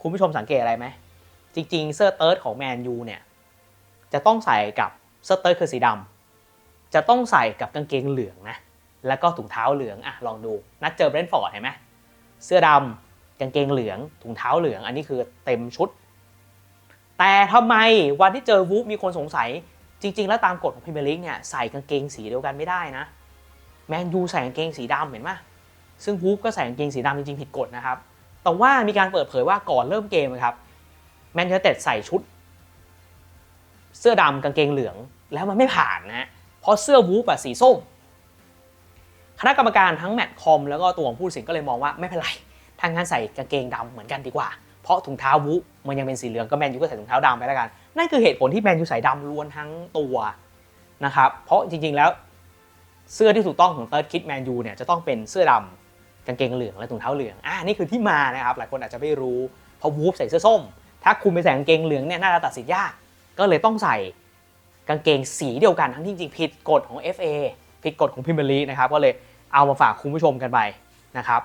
คุณผู้ชมสังเกตอะไรไหม จริงๆ เสื้อเติร์ดของแมนยูเนี่ย จะต้องใส่กับเสื้อเติร์ดคือสีดำจะต้องใส่กับกางเกงเหลืองนะ แล้วก็ถุงเท้าเหลืองอะลองดู นัดเจอเบรนท์ฟอร์ดเห็นไหมเสื้อดำกางเกงเหลือง ถุงเท้าเหลือง อันนี้คือเต็มชุด แต่ทำไมวันที่เจอวูฟมีคนสงสัย จริง ๆ แล้วตามกฎของพรีเมียร์ลีกเนี่ยใส่กางเกงสีเดียวกันไม่ได้นะ แมนยูใส่กางเกงสีดำเห็นไหมซึ่งวูฟก็ใส่กางเกงสีดำจริงๆผิดกฎนะครับ แต่ว่ามีการเปิดเผยว่าก่อนเริ่มเกมครับแมนยูไนเต็ดใส่ชุด เสื้อดำกางเกงเหลืองแล้วมันไม่ผ่านนะเพราะเสื้อวูฟอะสีส้ม คณะกรรมการทั้งแมตช์คอมแล้วก็ตัวของผู้ตัดสินก็เลยมองว่าไม่เป็นไรทางงานใส่กางเกงดำเหมือนกันดีกว่า เพราะถุงเท้าวูมันยังเป็นสีเหลืองก็แมนยูก็ใส่ถุงเท้าดำไปแล้วกัน นั่นคือเหตุผลที่แมนยูใส่ดำล้วนทั้งตัวนะครับ เพราะจริงๆแล้วเสื้อที่ถูกต้องของเติร์ดคิดแมนยูเนี่ยจะต้องเป็นเสื้อดำกางเกงเหลืองและถุงเท้าเหลืองอ่านี่คือที่มานะครับหลายคนอาจจะไม่รู้เพราะวูฟใส่เสื้อส้ม ถ้าคุณไปใส่กางเกงเหลืองเนี่ยน่าจะตัดสินยากก็เลยต้องใส่กางเกงสีเดียวกันทั้งที่จริงผิดกฎของ FA ผิดกฎของพิมเบอร์ลีนะครับก็เลยเอามาฝากคุณผู้ชมกันไปนะครับ